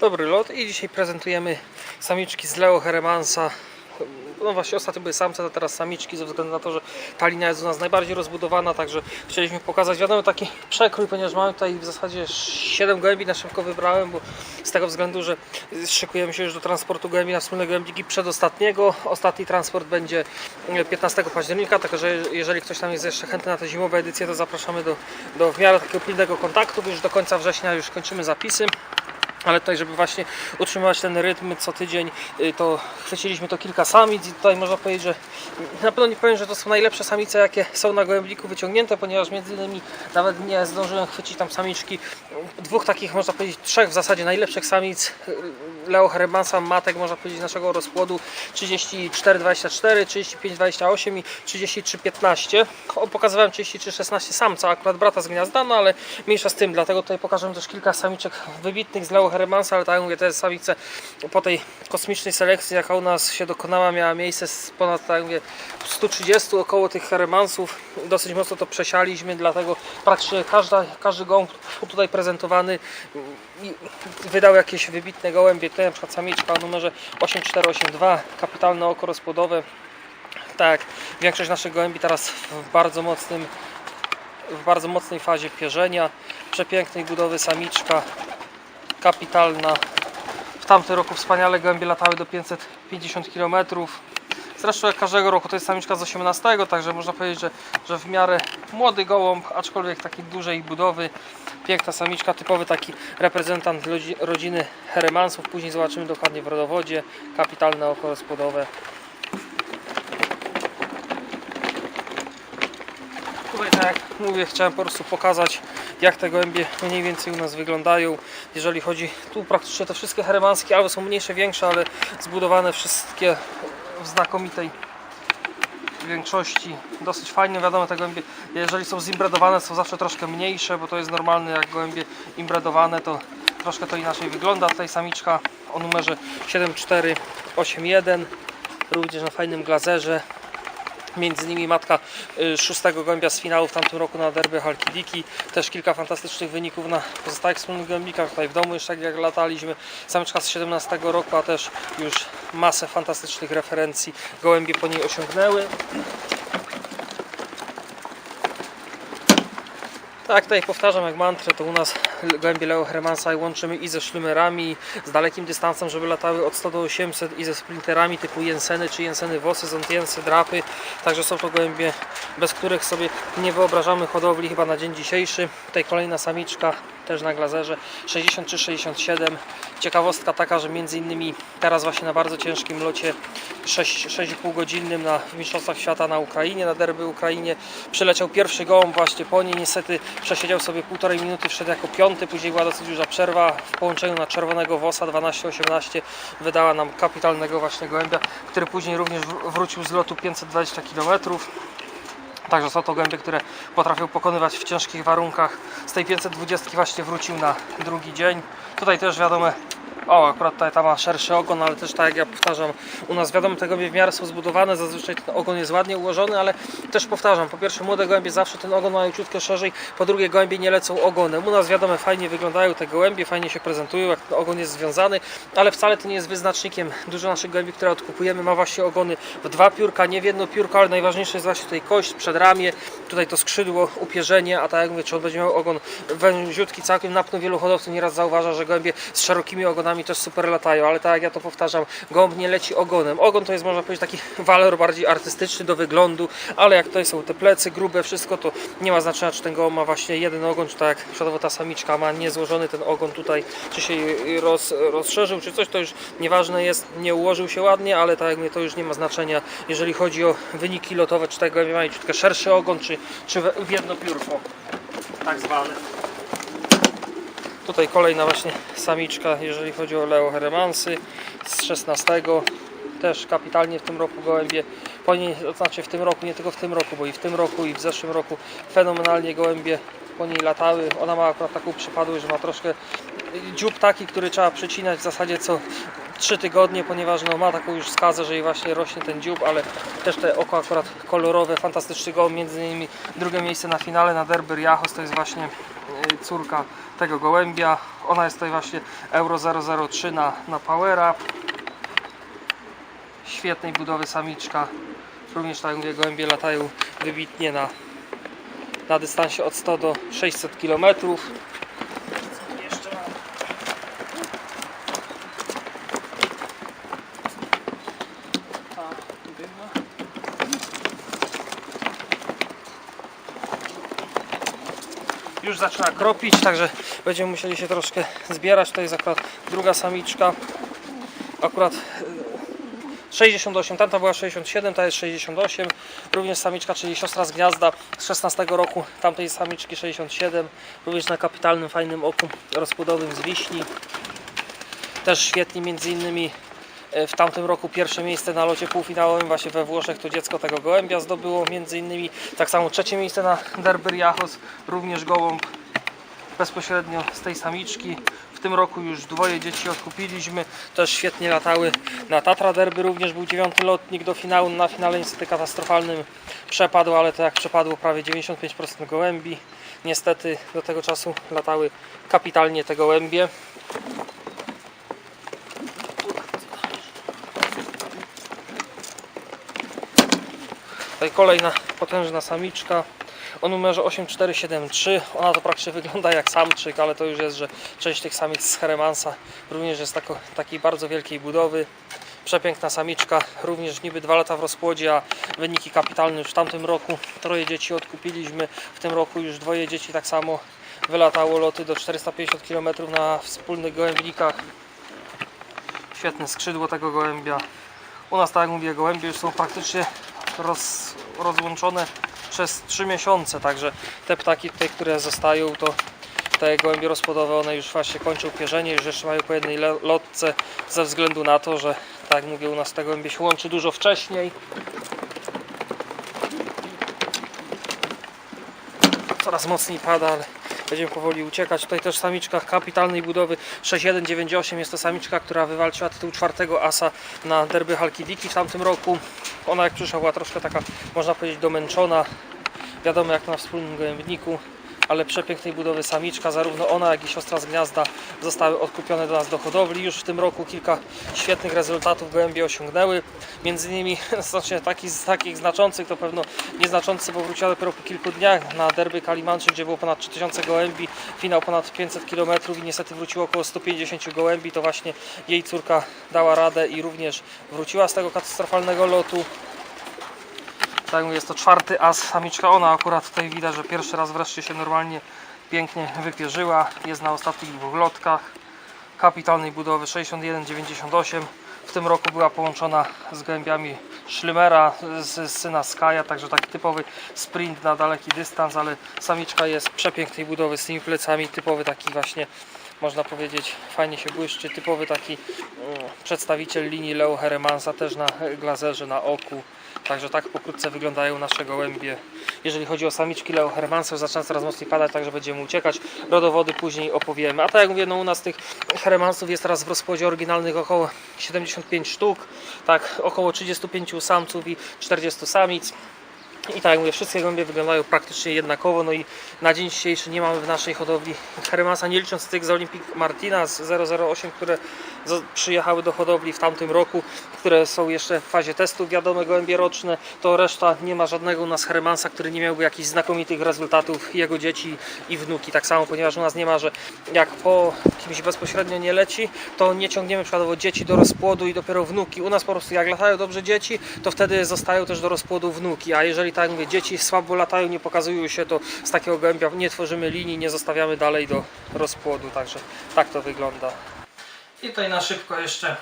Dobry lot i dzisiaj prezentujemy samiczki z Leo Heremansa. No właśnie ostatnio były samce, a teraz samiczki ze względu na to, że ta linia jest u nas najbardziej rozbudowana, także chcieliśmy pokazać wiadomo taki przekrój, ponieważ mamy tutaj w zasadzie 7 gołębi na szybko wybrałem, bo z tego względu, że szykujemy się już do transportu gołębi na wspólne gołębniki przedostatniego. Ostatni transport będzie 15 października, także jeżeli ktoś tam jest jeszcze chętny na te zimowe edycje, to zapraszamy do, do w miarę takiego pilnego kontaktu, już do końca września już kończymy zapisy. Ale tutaj, żeby właśnie utrzymywać ten rytm co tydzień, y, to chwyciliśmy to kilka samic i tutaj można powiedzieć, że na pewno nie powiem, że to są najlepsze samice, jakie są na gołębniku wyciągnięte, ponieważ między innymi nawet nie zdążyłem chwycić tam samiczki dwóch takich, można powiedzieć, trzech w zasadzie najlepszych samic y, Leo Heremansa, matek, można powiedzieć, naszego rozpłodu 34-24, 35-28 i 33-15. O, Pokazywałem 33-16 samca, akurat brata z gniazda, no ale mniejsza z tym, dlatego tutaj pokażę też kilka samiczek wybitnych z Leo Heremansa, ale tak jak mówię, te samice po tej kosmicznej selekcji, jaka u nas się dokonała, miała miejsce z ponad, tak jak mówię, 130 około tych Heremansów. Dosyć mocno to przesialiśmy, dlatego praktycznie każda, każdy gołąb tutaj prezentowany wydał jakieś wybitne gołębie. Tutaj na przykład samiczka o numerze 8482, kapitalne oko rozpłodowe. Tak, większość naszych gołębi teraz w bardzo mocnym w bardzo mocnej fazie pierzenia, przepięknej budowy samiczka, kapitalna. W tamtym roku wspaniale gołębie latały do 550 km. Zresztą jak każdego roku to jest samiczka z 18, także można powiedzieć, że, że w miarę młody gołąb, aczkolwiek takiej dużej budowy. Piękna samiczka, typowy taki reprezentant rodzi- rodziny Heremansów. Później zobaczymy dokładnie w rodowodzie. Kapitalne oko rozpłodowe. Tutaj tak jak mówię, chciałem po prostu pokazać jak te gołębie mniej więcej u nas wyglądają. Jeżeli chodzi, tu praktycznie te wszystkie heremanskie, albo są mniejsze, większe, ale zbudowane wszystkie w znakomitej większości. Dosyć fajnie, wiadomo te gołębie, jeżeli są zimbredowane są zawsze troszkę mniejsze, bo to jest normalne jak gołębie imbredowane to troszkę to inaczej wygląda. Tutaj samiczka o numerze 7481 również na fajnym glazerze Między innymi matka y, szóstego gołębia z finału w tamtym roku na derby Halkidiki. Też kilka fantastycznych wyników na pozostałych wspólnych gołębnikach. Tutaj w domu jeszcze jak lataliśmy. Sameczka z 17 roku, a też już masę fantastycznych referencji gołębie po niej osiągnęły. Tak, tutaj powtarzam jak mantrę, to u nas gołębie Leo Hermansa łączymy i ze szlumerami, z dalekim dystansem, żeby latały od 100 do 800 i ze sprinterami typu Jenseny czy Jenseny Wosy, Zontiensy, Drapy. Także są to gołębie, bez których sobie nie wyobrażamy hodowli chyba na dzień dzisiejszy. Tutaj kolejna samiczka, też na glazerze 63-67. Ciekawostka taka, że między innymi teraz właśnie na bardzo ciężkim locie 6,5 godzinnym na Mistrzostwach Świata na Ukrainie, na derby Ukrainie przyleciał pierwszy gołąb właśnie po niej. Niestety przesiedział sobie półtorej minuty, wszedł jako piąty, później była dosyć duża przerwa w połączeniu na czerwonego Wosa 12-18 wydała nam kapitalnego właśnie gołębia, który później również wr- wrócił z lotu 520 km. Także są to gołębie, które potrafią pokonywać w ciężkich warunkach. Z tej 520 właśnie wrócił na drugi dzień. Tutaj też wiadomo, o akurat tutaj ta ma szerszy ogon, ale też tak jak ja powtarzam, u nas wiadomo te gołębie w miarę są zbudowane, zazwyczaj ten ogon jest ładnie ułożony, ale też powtarzam, po pierwsze młode gołębie zawsze ten ogon mają ciutkę szerzej, po drugie gołębie nie lecą ogonem. U nas wiadomo fajnie wyglądają te gołębie, fajnie się prezentują, jak ten ogon jest związany, ale wcale to nie jest wyznacznikiem. Dużo naszych gołębi, które odkupujemy ma właśnie ogony w dwa piórka, nie w jedno piórko, ale najważniejsze jest właśnie tutaj kość, przedramię, tutaj to skrzydło, upierzenie, a tak jak mówię, czy on będzie miał ogon węziutki, całkiem na pewno wielu hodowców nieraz zauważa, że gołębie z szerokimi ogonami też super latają, ale tak jak ja to powtarzam, gołąb nie leci ogonem. Ogon to jest można powiedzieć taki walor bardziej artystyczny do wyglądu, ale jak tutaj są te plecy grube, wszystko to nie ma znaczenia, czy ten gołąb ma właśnie jeden ogon, czy tak jak przykładowo ta samiczka ma niezłożony ten ogon tutaj, czy się roz, rozszerzył, czy coś, to już nieważne jest, nie ułożył się ładnie, ale tak jak mówię, to już nie ma znaczenia, jeżeli chodzi o wyniki lotowe, czy tego mają ciutkę szerszy ogon, czy, czy w jedno piórko, tak zwane. Tutaj kolejna właśnie samiczka, jeżeli chodzi o Leo Heremansy z 16. Też kapitalnie w tym roku gołębie, po niej, znaczy w tym roku, nie tylko w tym roku, bo i w tym roku i w zeszłym roku fenomenalnie gołębie po niej latały. Ona ma akurat taką przypadłość, że ma troszkę dziób taki, który trzeba przycinać w zasadzie co 3 tygodnie, ponieważ no, ma taką już skazę, że jej właśnie rośnie ten dziób, ale też te oko akurat kolorowe, fantastyczny gołąb, między innymi drugie miejsce na finale na Derby Jachos, to jest właśnie córka tego gołębia. Ona jest tutaj właśnie Euro 003 na, na Powera. Świetnej budowy samiczka. Również tak mówię, gołębie latają wybitnie na, na dystansie od 100 do 600 km. Jeszcze mam ta dyma. Już zaczyna kropić, także będziemy musieli się troszkę zbierać. To jest akurat druga samiczka. Akurat y, 68, tamta była 67, ta jest 68. Również samiczka, czyli siostra z gniazda z 16 roku, tamtej samiczki 67. Również na kapitalnym, fajnym oku rozpłodowym z wiśni. Też świetnie, między innymi e, w tamtym roku pierwsze miejsce na locie półfinałowym właśnie we Włoszech to dziecko tego gołębia zdobyło między innymi tak samo trzecie miejsce na Derby Jachos również gołąb bezpośrednio z tej samiczki. W tym roku już dwoje dzieci odkupiliśmy też świetnie latały na Tatra Derby również był dziewiąty lotnik do finału na finale niestety katastrofalnym przepadł ale to jak przepadło prawie 95% gołębi niestety do tego czasu latały kapitalnie te gołębie Tutaj kolejna potężna samiczka o numerze 8473. Ona to praktycznie wygląda jak samczyk, ale to już jest, że część tych samic z Heremansa również jest tako, takiej bardzo wielkiej budowy. Przepiękna samiczka, również niby dwa lata w rozpłodzie, a wyniki kapitalne już w tamtym roku. Troje dzieci odkupiliśmy, w tym roku już dwoje dzieci tak samo wylatało loty do 450 km na wspólnych gołębnikach. Świetne skrzydło tego gołębia. U nas, tak jak mówię, gołębie już są praktycznie roz, rozłączone przez 3 miesiące, także te ptaki tutaj, które zostają, to te gołębie rozpłodowe, one już właśnie kończą pierzenie, już jeszcze mają po jednej lotce ze względu na to, że tak jak mówię, u nas te gołębie się łączy dużo wcześniej. Coraz mocniej pada, ale będziemy powoli uciekać. Tutaj też samiczka kapitalnej budowy 6198 jest to samiczka, która wywalczyła tytuł czwartego asa na derby Halkidiki w tamtym roku. Ona jak przyszła była troszkę taka, można powiedzieć, domęczona. Wiadomo jak na wspólnym gołębniku, ale przepięknej budowy samiczka. Zarówno ona, jak i siostra z gniazda zostały odkupione do nas do hodowli. Już w tym roku kilka świetnych rezultatów gołębie osiągnęły. Między innymi znacznie taki, takich znaczących, to pewno nieznaczący, bo wróciła dopiero po kilku dniach na derby Kalimanczy, gdzie było ponad 3000 gołębi, finał ponad 500 km i niestety wróciło około 150 gołębi. To właśnie jej córka dała radę i również wróciła z tego katastrofalnego lotu. Tak jak mówię, jest to czwarty as samiczka. Ona akurat tutaj widać, że pierwszy raz wreszcie się normalnie pięknie wypierzyła. Jest na ostatnich dwóch lotkach. Kapitalnej budowy 6198. W tym roku była połączona z gołębiami Schlimera z, z syna Skaja, także taki typowy sprint na daleki dystans, ale samiczka jest przepięknej budowy z tymi plecami, typowy taki właśnie można powiedzieć, fajnie się błyszczy, typowy taki mm, przedstawiciel linii Leo Heremansa, też na glazerze, na oku. Także tak pokrótce wyglądają nasze gołębie. Jeżeli chodzi o samiczki Leo Hermansa, zaczyna coraz mocniej padać, także będziemy uciekać. Rodowody później opowiemy. A tak jak mówię, no u nas tych Heremansów jest teraz w rozpłodzie oryginalnych około 75 sztuk. Tak, około 35 samców i 40 samic. I tak jak mówię, wszystkie gołębie wyglądają praktycznie jednakowo. No i na dzień dzisiejszy nie mamy w naszej hodowli Hermasa, nie licząc tych z Olympic Martina z 008, które przyjechały do hodowli w tamtym roku, które są jeszcze w fazie testów, wiadome gołębie roczne, to reszta nie ma żadnego u nas Hermansa, który nie miałby jakichś znakomitych rezultatów, jego dzieci i wnuki. Tak samo, ponieważ u nas nie ma, że jak po kimś bezpośrednio nie leci, to nie ciągniemy przykładowo dzieci do rozpłodu i dopiero wnuki. U nas po prostu jak latają dobrze dzieci, to wtedy zostają też do rozpłodu wnuki, a jeżeli tak mówię, dzieci słabo latają, nie pokazują się, to z takiego gołębia nie tworzymy linii, nie zostawiamy dalej do rozpłodu, także tak to wygląda. I tutaj na szybko jeszcze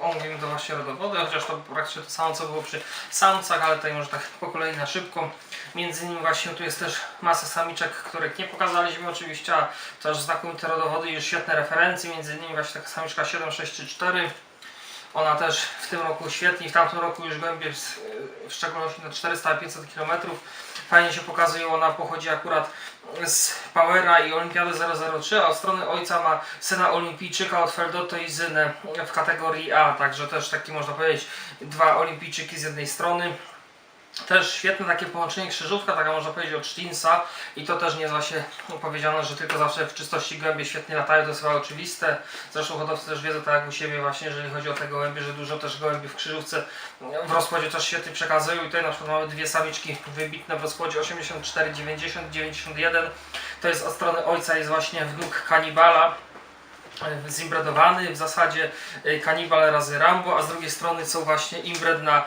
omówimy to właśnie rodowody, chociaż to praktycznie to samo co było przy samcach, ale tutaj może tak po kolei na szybko. Między innymi właśnie tu jest też masa samiczek, których nie pokazaliśmy oczywiście, a też znakomite rodowody już świetne referencje, między innymi właśnie taka samiczka 7634. Ona też w tym roku świetnie, w tamtym roku już głębiej, w szczególności na 400-500 km fajnie się pokazuje, ona pochodzi akurat z Powera i Olimpiady 003, a od strony ojca ma syna olimpijczyka od Feldotto i Zynę w kategorii A, także też taki można powiedzieć dwa olimpijczyki z jednej strony. Też świetne takie połączenie krzyżówka, taka można powiedzieć od Sztinsa i to też nie jest właśnie powiedziane, że tylko zawsze w czystości gołębie świetnie latają, to jest chyba oczywiste. Zresztą hodowcy też wiedzą tak jak u siebie właśnie, jeżeli chodzi o te gołębie, że dużo też gołębi w krzyżówce w rozkładzie też świetnie przekazują i tutaj na przykład mamy dwie samiczki wybitne w rozkładzie 84, 90, 91. To jest od strony ojca jest właśnie wnuk kanibala e, zimbredowany, w zasadzie e, kanibal razy Rambo, a z drugiej strony są właśnie imbred na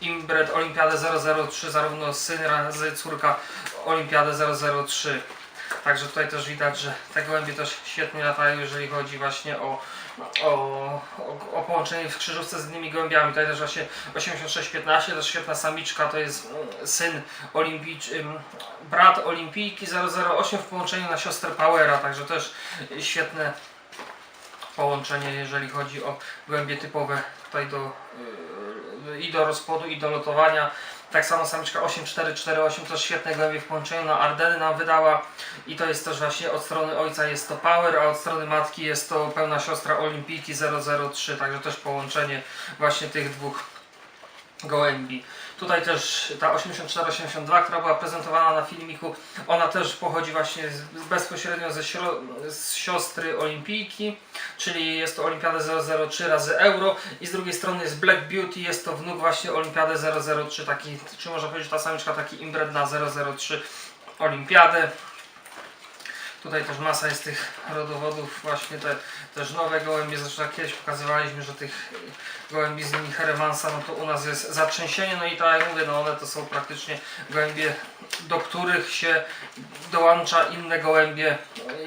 Imbred Olimpiadę 003, zarówno syn razy córka Olimpiadę 003. Także tutaj też widać, że te gołębie też świetnie latają, jeżeli chodzi właśnie o, o, o, połączenie w krzyżówce z innymi gołębiami. Tutaj też właśnie 8615, też świetna samiczka, to jest mm, syn olimpijcz, ym, brat olimpijki 008 w połączeniu na siostrę Powera, także też świetne połączenie, jeżeli chodzi o gołębie typowe tutaj do, yy, i do rozpłodu, i do lotowania. Tak samo samiczka 8448 też świetne gołębie w połączeniu na Ardeny nam wydała i to jest też właśnie od strony ojca jest to Power, a od strony matki jest to pełna siostra Olimpijki 003, także też połączenie właśnie tych dwóch gołębi. Tutaj też ta 8482, która była prezentowana na filmiku, ona też pochodzi właśnie z, bezpośrednio ze z siostry olimpijki, czyli jest to Olimpiada 003 razy euro i z drugiej strony jest Black Beauty, jest to wnuk właśnie Olimpiady 003, taki, czy można powiedzieć ta samiczka taki imbred na 003 Olimpiadę. Tutaj też masa jest tych rodowodów, właśnie te też nowe gołębie, zresztą kiedyś pokazywaliśmy, że tych gołębi z linii Heremansa, no to u nas jest zatrzęsienie, no i tak jak mówię, no one to są praktycznie gołębie, do których się dołącza inne gołębie,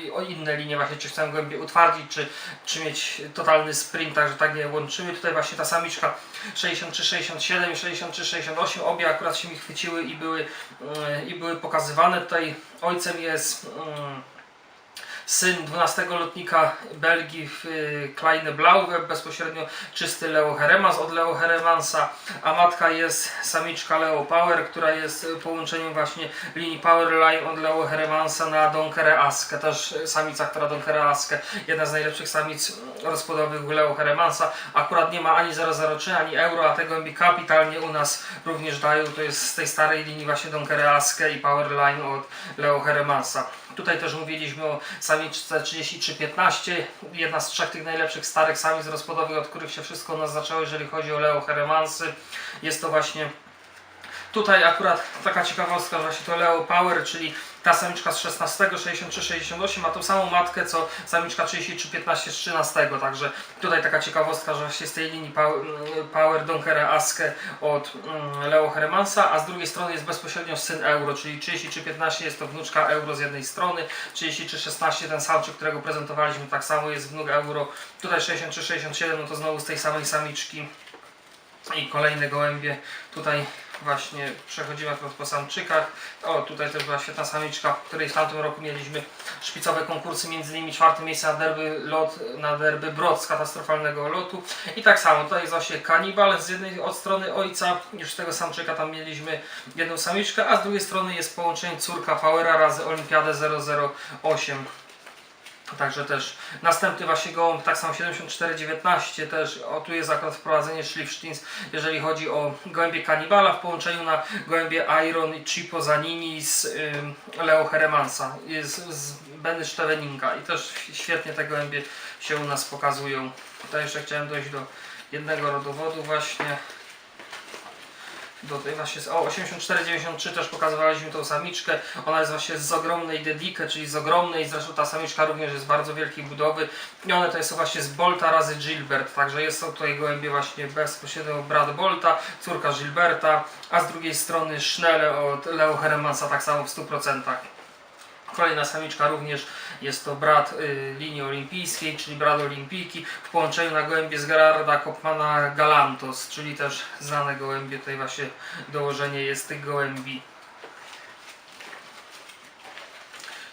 i o inne linie właśnie, czy chcemy gołębie utwardzić, czy, czy mieć totalny sprint, także tak je łączymy. Tutaj właśnie ta samiczka 63-67 i 63-68, obie akurat się mi chwyciły i były, yy, i były pokazywane. Tutaj ojcem jest yy, syn 12 lotnika Belgii y, Kleine Blauwe, bezpośrednio czysty Leo Heremans od Leo Heremansa, a matka jest samiczka Leo Power, która jest połączeniem właśnie linii Power Line od Leo Heremansa na Donkere Askę, też samica, która Donkere Askę, jedna z najlepszych samic rozpłodowych Leo Heremansa, akurat nie ma ani 003, ani euro, a te gołębi kapitalnie u nas również dają, to jest z tej starej linii właśnie Donkere Askę i Power Line od Leo Heremansa. Tutaj też mówiliśmy o samiczce 3315, jedna z trzech tych najlepszych starych samic rozpłodowych, od których się wszystko nas zaczęło, jeżeli chodzi o Leo Heremansy. Jest to właśnie Tutaj akurat taka ciekawostka, właśnie to Leo Power, czyli ta samiczka z 16, 63, 68 ma tą samą matkę co samiczka 33, 15 z 13, także tutaj taka ciekawostka, że właśnie z tej linii Power, Donkera Askę od mm, Leo Hermansa, a z drugiej strony jest bezpośrednio syn Euro, czyli 33, 15 jest to wnuczka Euro z jednej strony, 33, 16 ten samczyk, którego prezentowaliśmy tak samo jest wnuk Euro, tutaj 63, 67 no to znowu z tej samej samiczki i kolejne gołębie tutaj właśnie przechodzimy po samczykach. O, tutaj też była świetna samiczka, w której w tamtym roku mieliśmy szpicowe konkursy, między innymi czwarte miejsce na derby, lot, na derby Brod z katastrofalnego lotu. I tak samo, tutaj jest właśnie kanibal z jednej od strony ojca, już tego samczyka tam mieliśmy jedną samiczkę, a z drugiej strony jest połączenie córka Powera razy Olimpiadę 008. Także też następny właśnie gołąb, tak samo 7419 też, o tu jest akurat wprowadzenie Schliffstins, jeżeli chodzi o gołębie kanibala w połączeniu na gołębie Iron i Chipo Zanini z Leo Heremansa, jest z Benny Steveninga i też świetnie te gołębie się u nas pokazują. Tutaj jeszcze chciałem dojść do jednego rodowodu właśnie do tej właśnie, o 8493 też pokazywaliśmy tą samiczkę, ona jest właśnie z ogromnej dedike, czyli z ogromnej, zresztą ta samiczka również jest bardzo wielkiej budowy. I one to są właśnie z Bolta razy Gilbert, także jest są tutaj gołębie właśnie bezpośrednio brat Bolta, córka Gilberta, a z drugiej strony Schnelle od Leo Heremansa tak samo w 100%. Kolejna samiczka również jest to brat y, linii olimpijskiej, czyli brat olimpijki w połączeniu na gołębie z Gerarda Kopmana Galantos, czyli też znane gołębie, tutaj właśnie dołożenie jest tych gołębi.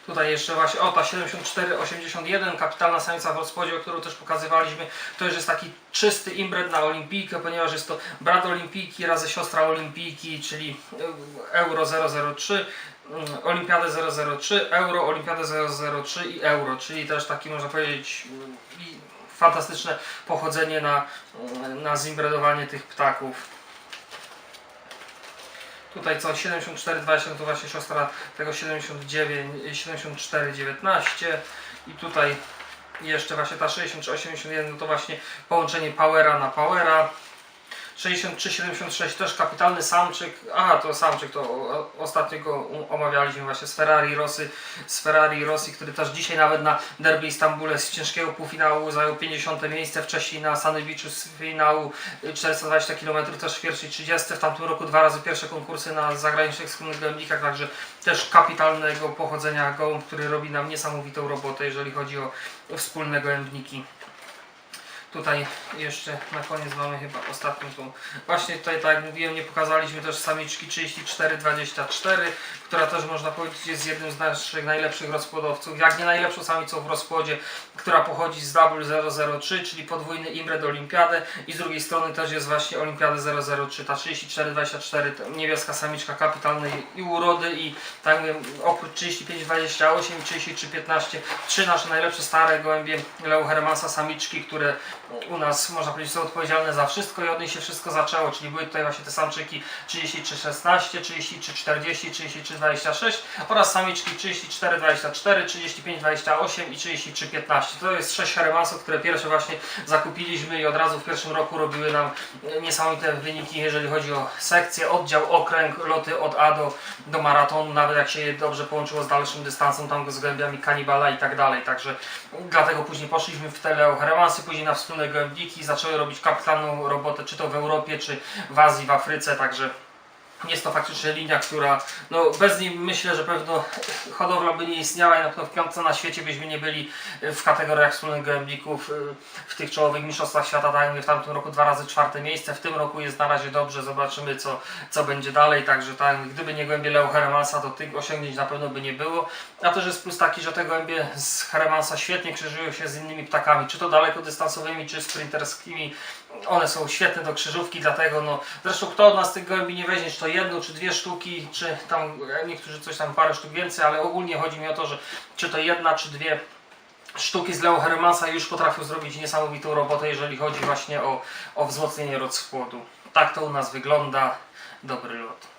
Tutaj jeszcze właśnie, o ta 7481, kapitalna samica w rozpodzie, którą też pokazywaliśmy, to już jest taki czysty imbred na olimpijkę, ponieważ jest to brat olimpijki razy siostra olimpijki, czyli Euro 003, mm, Olimpiadę 003, Euro, Olimpiadę 003 i Euro, czyli też taki można powiedzieć mm, fantastyczne pochodzenie na, mm, na zimbredowanie tych ptaków. Tutaj co 7420 to właśnie siostra tego 79, 7419 i tutaj jeszcze właśnie ta 6381 no to właśnie połączenie Powera na Powera. 6376 też kapitalny samczyk. Aha, to samczyk, to ostatnio go omawialiśmy właśnie z Ferrari Rosy, z Ferrari Rosji, który też dzisiaj nawet na derby Istambule z ciężkiego półfinału zajął 50 miejsce, wcześniej na Sanewiczu z finału y, 420 km też w pierwszej 30. W tamtym roku dwa razy pierwsze konkursy na zagranicznych wspólnych gołębnikach, także też kapitalnego pochodzenia gołąb, który robi nam niesamowitą robotę, jeżeli chodzi o wspólne gołębniki. Tutaj jeszcze na koniec mamy chyba ostatnią tą. Właśnie tutaj, tak jak mówiłem, nie pokazaliśmy też samiczki 3424, która też można powiedzieć jest jednym z naszych najlepszych rozpłodowców, jak nie najlepszą samicą w rozpłodzie, która pochodzi z W003, czyli podwójny Imred Olimpiadę i z drugiej strony też jest właśnie Olimpiady 003, ta 3424, ta niebieska samiczka kapitalnej i urody i tak mówię, oprócz 3528 i 3315, trzy nasze najlepsze stare gołębie Leo Hermansa samiczki, które u nas można powiedzieć są odpowiedzialne za wszystko i od nich się wszystko zaczęło, czyli były tutaj właśnie te samczyki 3316, 3340, 3326 oraz samiczki 3424, 3528 i 3315. To jest sześć Hermansów, które pierwsze właśnie zakupiliśmy i od razu w pierwszym roku robiły nam niesamowite wyniki, jeżeli chodzi o sekcję, oddział, okręg, loty od A do, do maratonu, nawet jak się je dobrze połączyło z dalszym dystansem, tam z gołębiami kanibala i tak dalej, także dlatego później poszliśmy w te Leo Hermansy, później na wspólne gołębniki, zaczęły robić kapitalną robotę, czy to w Europie, czy w Azji, w Afryce, także jest to faktycznie linia, która, no bez niej myślę, że pewno hodowla by nie istniała i na pewno w piątce na świecie byśmy nie byli w kategoriach wspólnych gołębników y, w tych czołowych mistrzostwach świata, tak jak mówię, w tamtym roku dwa razy czwarte miejsce, w tym roku jest na razie dobrze, zobaczymy co, co będzie dalej, także tak, gdyby nie gołębie Leo Hermansa, to tych osiągnięć na pewno by nie było, a też jest plus taki, że te gołębie z Hermansa świetnie krzyżują się z innymi ptakami, czy to dalekodystansowymi, czy sprinterskimi, one są świetne do krzyżówki, dlatego no, zresztą kto od nas tych gołębi nie weźmie, czy to jedną, czy dwie sztuki, czy tam niektórzy coś tam parę sztuk więcej, ale ogólnie chodzi mi o to, że czy to jedna, czy dwie sztuki z Leo Hermansa już potrafią zrobić niesamowitą robotę, jeżeli chodzi właśnie o, o wzmocnienie rozpłodu. Tak to u nas wygląda. Dobry lot.